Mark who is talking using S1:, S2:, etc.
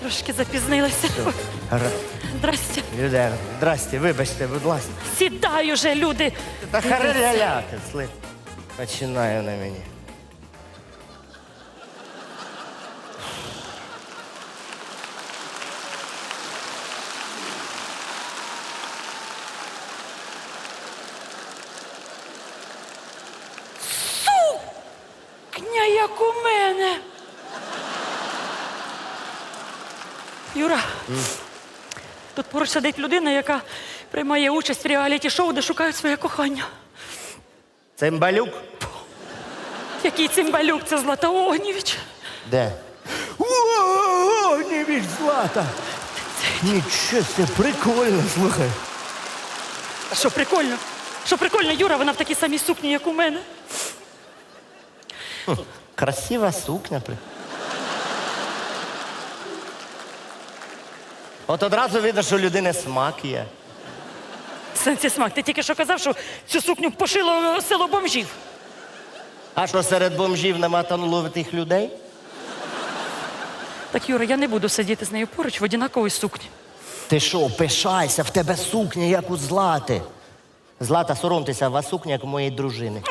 S1: Трошки запізнилася.
S2: Ра-
S1: Здрасте.
S2: Людина, здрасте, вибачте, будь ласка.
S1: Сідай уже, люди.
S2: Та хараляляти, сли. Починає на мені.
S1: Кня, як у мене. Юра, тут поруч сидить людина, яка приймає участь в реаліті-шоу, де шукають своє кохання.
S2: Цимбалюк?
S1: Який цимбалюк, це Злата Огнєвіч.
S2: Де? О, не від злата. Нічого, це прикольно, слухай.
S1: А що прикольно? Що прикольно, Юра, вона в такій самій сукні, як у мене.
S2: Красива сукня. при- От одразу видно, що у людини смак є.
S1: Сенсі смак, ти тільки що казав, що цю сукню пошило село бомжів.
S2: А що серед бомжів нема талановитих людей?
S1: Так, Юра, я не буду сидіти з нею поруч в однаковій сукні.
S2: Ти що, пишайся, в тебе сукня, як у злати. Злата, соромтеся, у вас сукня, як у моєї дружини.